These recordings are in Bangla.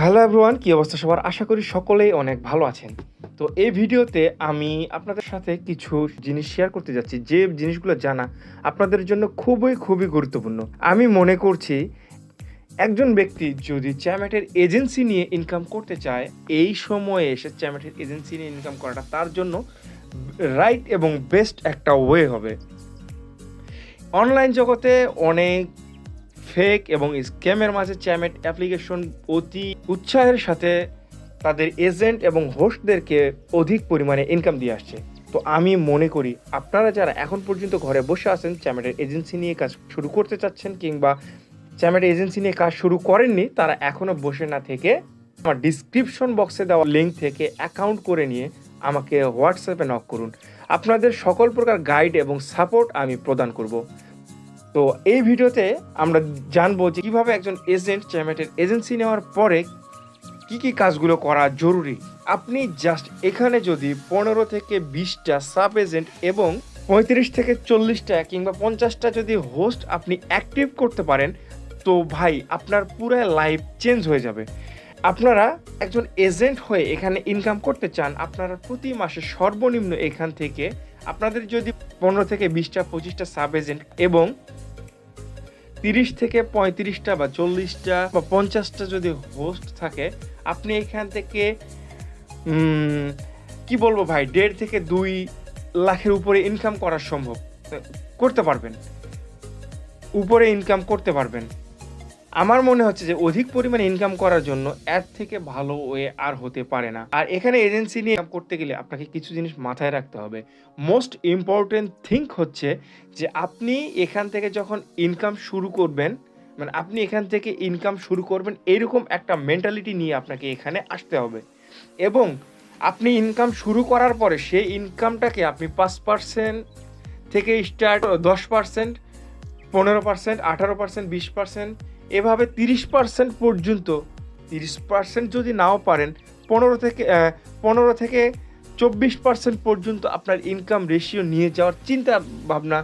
হ্যালো এভরিওয়ান কি অবস্থা সবার? আশা করি সকলেই অনেক ভালো আছেন। তো এই ভিডিওতে আমি আপনাদের সাথে কিছু জিনিস শেয়ার করতে যাচ্ছি, যে জিনিসগুলো জানা আপনাদের জন্য খুবই খুবই গুরুত্বপূর্ণ। আমি মনে করছি, একজন ব্যক্তি যদি চ্যামেটের এজেন্সি নিয়ে ইনকাম করতে চায়, এই সময়ে এসে চ্যামেটের এজেন্সি নিয়ে ইনকাম করাটা তার জন্য রাইট এবং বেস্ট একটা ওয়ে হবে। অনলাইন জগতে অনেক ফেক এবং স্ক্যামের মাঝে চ্যামেট অ্যাপ্লিকেশন অতি উৎসাহের সাথে তাদের এজেন্ট এবং হোস্টদেরকে অধিক পরিমাণে ইনকাম দিয়ে আসছে। তো আমি মনে করি, আপনারা যারা এখন পর্যন্ত ঘরে বসে আছেন, চ্যামেটের এজেন্সি নিয়ে কাজ শুরু করতে চাচ্ছেন কিংবা চ্যামেট এজেন্সি নিয়ে কাজ শুরু করেননি, তারা এখনও বসে না থেকে আমার ডিসক্রিপশন বক্সে দেওয়া লিঙ্ক থেকে অ্যাকাউন্ট করে নিয়ে আমাকে হোয়াটসঅ্যাপে নক করুন। আপনাদের সকল প্রকার গাইড এবং সাপোর্ট আমি প্রদান করব। তো এই ভিডিওতে আমরা জানব যে কীভাবে একজন এজেন্ট চ্যামেটের এজেন্সি নেওয়ার পরে কি কি কাজগুলো করা জরুরি। আপনি জাস্ট এখানে যদি পনেরো থেকে বিশটা সাব এজেন্ট এবং পঁয়ত্রিশ থেকে চল্লিশটা কিংবা পঞ্চাশটা যদি হোস্ট আপনি অ্যাক্টিভ করতে পারেন, তো ভাই আপনার পুরো লাইফ চেঞ্জ হয়ে যাবে। আপনারা একজন এজেন্ট হয়ে এখানে ইনকাম করতে চান, আপনারা প্রতি মাসে সর্বনিম্ন এখান থেকে আপনাদের যদি পনেরো থেকে বিশটা, পঁচিশটা সাব এজেন্ট এবং তিরিশ থেকে পঁয়ত্রিশটা বা চল্লিশটা বা পঞ্চাশটা যদি হোস্ট থাকে, আপনি এখান থেকে কি বলব ভাই, দেড় থেকে দুই লাখের উপরে ইনকাম করা সম্ভব। করতে পারবেন। উপরে ইনকাম করতে পারবেন। আমার মনে হচ্ছে যে অধিক পরিমাণে ইনকাম করার জন্য এর থেকে ভালো ওয়ে আর হতে পারে না। আর এখানে এজেন্সি নিয়ে করতে গেলে আপনাকে কিছু জিনিস মাথায় রাখতে হবে। মোস্ট ইম্পর্টেন্ট থিঙ্ক হচ্ছে যে আপনি এখান থেকে যখন ইনকাম শুরু করবেন মানে আপনি এখান থেকে ইনকাম শুরু করবেন, এরকম একটা মেন্টালিটি নিয়ে আপনাকে এখানে আসতে হবে। এবং আপনি ইনকাম শুরু করার পরে সেই ইনকামটাকে আপনি পাঁচ পার্সেন্ট থেকে স্টার্ট দশ পার্সেন্ট পনেরো পার্সেন্ট আঠারো পার্সেন্ট বিশ পার্সেন্ট এভাবে তিরিশ পার্সেন্ট পর্যন্ত, তিরিশ পার্সেন্ট যদি নাও পারেন, পনেরো থেকে পনেরো থেকে চব্বিশ পার্সেন্ট পর্যন্ত আপনার ইনকাম রেশিও নিয়ে যাওয়ার চিন্তা ভাবনা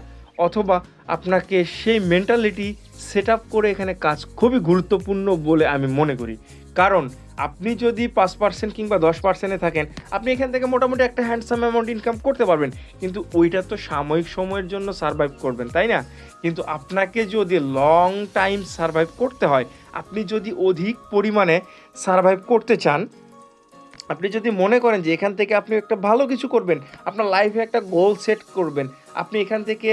অথবা আপনাকে সেই মেন্টালিটি সেট আপ করে এখানে কাজ খুবই গুরুত্বপূর্ণ বলে আমি মনে করি। কারণ আপনি যদি পাঁচ পার্সেন্ট কিংবা দশ পার্সেন্টে থাকেন, আপনি এখান থেকে মোটামুটি একটা হ্যান্ডসাম অ্যামাউন্ট ইনকাম করতে পারবেন। কিন্তু ওইটা তো সাময়িক সময়ের জন্য সারভাইভ করবেন, তাই না? কিন্তু আপনাকে যদি লং টাইম সারভাইভ করতে হয়, আপনি যদি অধিক পরিমাণে সারভাইভ করতে চান, আপনি যদি মনে করেন যে এখান থেকে আপনি একটা ভালো কিছু করবেন, আপনার লাইফে একটা গোল সেট করবেন, আপনি এখান থেকে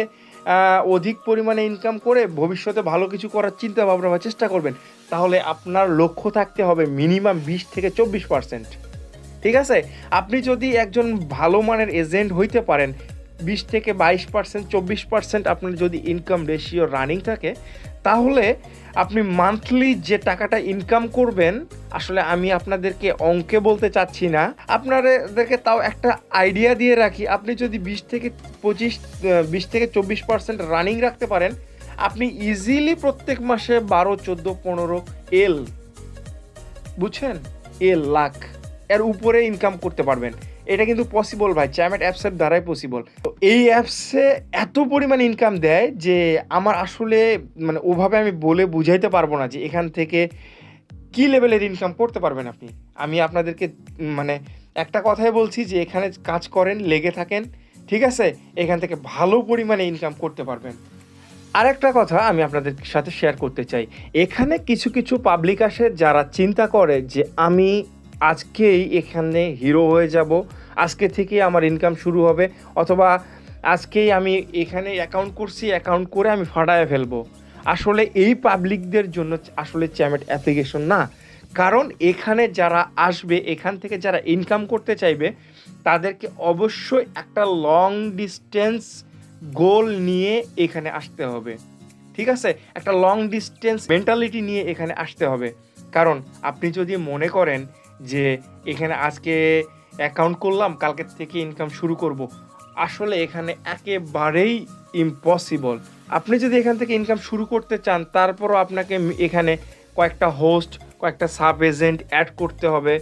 অধিক পরিমাণে ইনকাম করে ভবিষ্যতে ভালো কিছু করার চিন্তা ভাবনা বা চেষ্টা করবেন তাহলে আপনার লক্ষ্য থাকতে হবে মিনিমাম বিশ থেকে চব্বিশ পার্সেন্ট। ঠিক আছে? আপনি যদি একজন ভালো মানের এজেন্ট হইতে পারেন, বিশ থেকে বাইশ পার্সেন্ট, চব্বিশ পার্সেন্ট আপনার যদি ইনকাম রেশিও রানিং থাকে, তাহলে আপনি মান্থলি যে টাকাটা ইনকাম করবেন, আসলে আমি আপনাদেরকে অঙ্কে বলতে চাচ্ছি না। আপনাদেরকে তাও একটা আইডিয়া দিয়ে রাখি, আপনি যদি বিশ থেকে পঁচিশ বিশ থেকে চব্বিশ পার্সেন্ট রানিং রাখতে পারেন আপনি ইজিলি প্রত্যেক মাসে বারো, চোদ্দ, পনেরো এল বুঝছেন? এল লাখ। এর উপরে ইনকাম করতে পারবেন। এটা কিন্তু পসিবল ভাই চ্যামেট অ্যাপসের দ্বারাই পসিবল তো এই অ্যাপসে এত পরিমাণ ইনকাম দেয় যে আমার আসলে মানে ওভাবে আমি বলে বুঝাইতে পারব না যে এখান থেকে কি লেভেলের ইনকাম করতে পারবেন আপনি। আমি আপনাদেরকে মানে একটা কথাই বলছি যে এখানে কাজ করেন, লেগে থাকেন, ঠিক আছে? এখান থেকে ভালো পরিমাণে ইনকাম করতে পারবেন। আরেকটা কথা আমি আপনাদের সাথে শেয়ার করতে চাই। এখানে কিছু কিছু পাবলিক আসে যারা চিন্তা করে যে আমি আজকেই এখানে হিরো হয়ে যাব, আজকে থেকে আমার ইনকাম শুরু হবে, অথবা আজকেই আমি এখানে অ্যাকাউন্ট করছি অ্যাকাউন্ট করে আমি ফাটায় ফেলব। আসলে এই পাবলিকদের জন্য আসলে চ্যামেট অ্যাপ্লিকেশন না। কারণ এখানে যারা আসবে, এখান থেকে যারা ইনকাম করতে চাইবে, তাদেরকে অবশ্যই একটা লং ডিস্টেন্স গোল নিয়ে এখানে আসতে হবে। ঠিক আছে? একটা লং ডিস্টেন্স মেন্টালিটি নিয়ে এখানে আসতে হবে। কারণ আপনি যদি মনে করেন যে এখানে আজকে অ্যাকাউন্ট করলাম, কালকে থেকে ইনকাম শুরু করব, আসলে এখানে একেবারেই ইম্পসিবল আপনি যদি এখান থেকে ইনকাম শুরু করতে চান, তারপরও আপনাকে এখানে কয়েকটা হোস্ট কয়েকটা সাব এজেন্ট অ্যাড করতে হবে।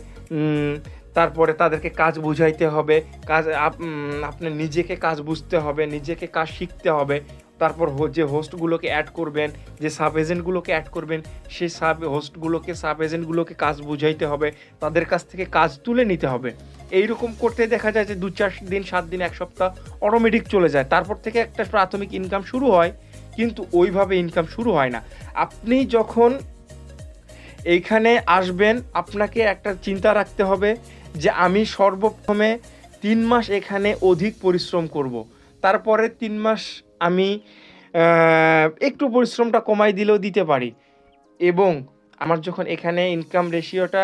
তারপরে তাদেরকে কাজ বুঝাইতে হবে কাজ আপ- উম, আপনার নিজেকে কাজ বুঝতে হবে নিজেকে কাজ শিখতে হবে। তারপর যে হোস্টগুলোকে অ্যাড করবেন যে সাব এজেন্টগুলোকে অ্যাড করবেন সেই সাব হোস্টগুলোকে সাব এজেন্টগুলোকে কাজ বুঝাইতে হবে তাদের কাছ থেকে কাজ তুলে নিতে হবে। এইরকম করতে দেখা যায় যে দু চার দিন সাত দিন এক সপ্তাহ অটোমেটিক চলে যায়। তারপর থেকে একটা প্রাথমিক ইনকাম শুরু হয় কিন্তু ওইভাবে ইনকাম শুরু হয় না। আপনি যখন এইখানে আসবেন আপনাকে একটা চিন্তা রাখতে হবে যে আমি সর্বপ্রথমে তিন মাস এখানে অধিক পরিশ্রম করব। তারপরে তিন মাস আমি একটু পরিশ্রমটা কমাই দিলেও দিতে পারি। এবং আমার যখন এখানে ইনকাম রেশিওটা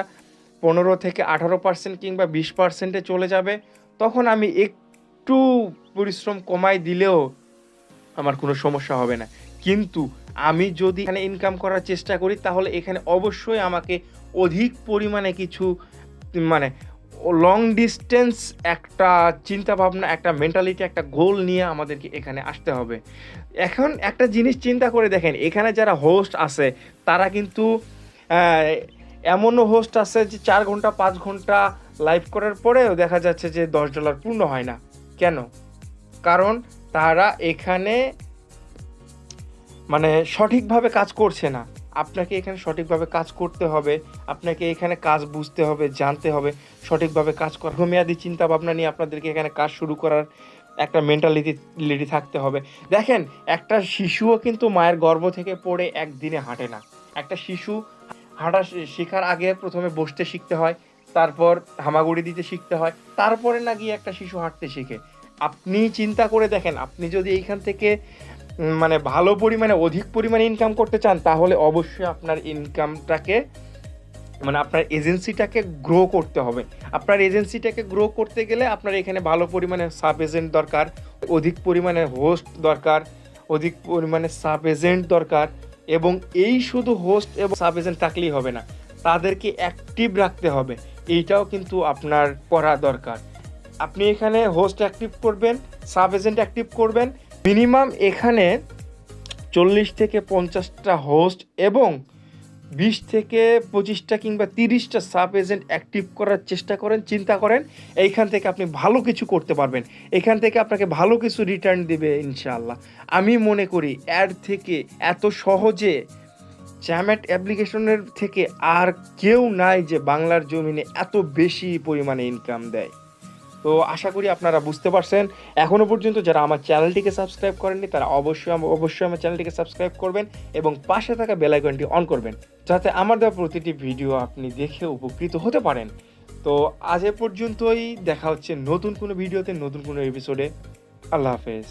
পনেরো থেকে আঠারো পার্সেন্ট কিংবা বিশ পার্সেন্টে চলে যাবে, তখন আমি একটু পরিশ্রম কমাই দিলেও আমার কোনো সমস্যা হবে না। কিন্তু আমি যদি এখানে ইনকাম করার চেষ্টা করি, তাহলে এখানে অবশ্যই আমাকে অধিক পরিমাণে কিছু মানে লং ডিস্টেন্স একটা চিন্তা ভাবনা একটা মেন্টালিটি একটা গোল নিয়ে আমাদেরকে এখানে আসতে হবে। এখন একটা জিনিস চিন্তা করে দেখেন, এখানে যারা হোস্ট আছে, তারা কিন্তু এমনও হোস্ট আছে যে চার ঘণ্টা, পাঁচ ঘণ্টা লাইভ করার পরেও দেখা যাচ্ছে যে দশ ডলার পূর্ণ হয় না। কেন? কারণ তারা এখানে মানে সঠিকভাবে কাজ করছে না। আপনাকে এখানে সঠিকভাবে কাজ করতে হবে, আপনাকে এখানে কাজ বুঝতে হবে, জানতে হবে, সঠিকভাবে কাজ করা। মেয়াদি চিন্তা ভাবনা নিয়ে আপনাদেরকে এখানে কাজ শুরু করার একটা মেন্টালিটি লিটি থাকতে হবে। দেখেন, একটা শিশুও কিন্তু মায়ের গর্ভ থেকে পড়ে একদিনে হাঁটে না। একটা শিশু হাঁটা শেখার আগে প্রথমে বসতে শিখতে হয়, তারপর হামাগুড়ি দিতে শিখতে হয়, তারপরে না গিয়ে একটা শিশু হাঁটতে শিখে। আপনি চিন্তা করে দেখেন, আপনি যদি এইখান থেকে মানে ভালো পরিমাণে, অধিক পরিমাণে ইনকাম করতে চান, তাহলে অবশ্যই আপনার ইনকামটাকে মানে আপনার এজেন্সিটাকে গ্রো করতে হবে। আপনার এজেন্সিটাকে গ্রো করতে গেলে আপনার এখানে ভালো পরিমাণে সাব এজেন্ট দরকার, অধিক পরিমাণে হোস্ট দরকার, অধিক পরিমাণে সাব এজেন্ট দরকার, এবং এই শুধু হোস্ট এবং সাব এজেন্ট থাকলেই হবে না, তাদেরকে অ্যাক্টিভ রাখতে হবে। এইটাও কিন্তু আপনার করা দরকার। আপনি এখানে হোস্ট অ্যাক্টিভ করবেন সাব এজেন্ট অ্যাক্টিভ করবেন মিনিমাম এখানে চল্লিশ থেকে পঞ্চাশটা হোস্ট এবং বিশ থেকে পঁচিশটা কিংবা তিরিশটা সাব এজেন্ট অ্যাক্টিভ করার চেষ্টা করেন, চিন্তা করেন, এইখান থেকে আপনি ভালো কিছু করতে পারবেন। এখান থেকে আপনাকে ভালো কিছু রিটার্ন দেবে ইনশাআল্লাহ। আমি মনে করি অ্যাড থেকে এত সহজে চ্যামেট অ্যাপ্লিকেশনের থেকে আর কেউ নাই যে বাংলার জমিনে এত বেশি পরিমাণে ইনকাম দেয়। তো আশা করি আপনারা বুঝতে পারছেন। এখনও পর্যন্ত যারা আমার চ্যানেলটিকে সাবস্ক্রাইব করেননি, তারা অবশ্যই অবশ্যই আমার চ্যানেলটিকে সাবস্ক্রাইব করবেন এবং পাশে থাকা বেলাইকনটি অন করবেন, যাতে আমার দেওয়া প্রতিটি ভিডিও আপনি দেখে উপকৃত হতে পারেন। তো আজ এ পর্যন্তই, দেখা হচ্ছে নতুন কোনো ভিডিওতে, নতুন কোনো এপিসোডে আল্লাহ হাফেজ।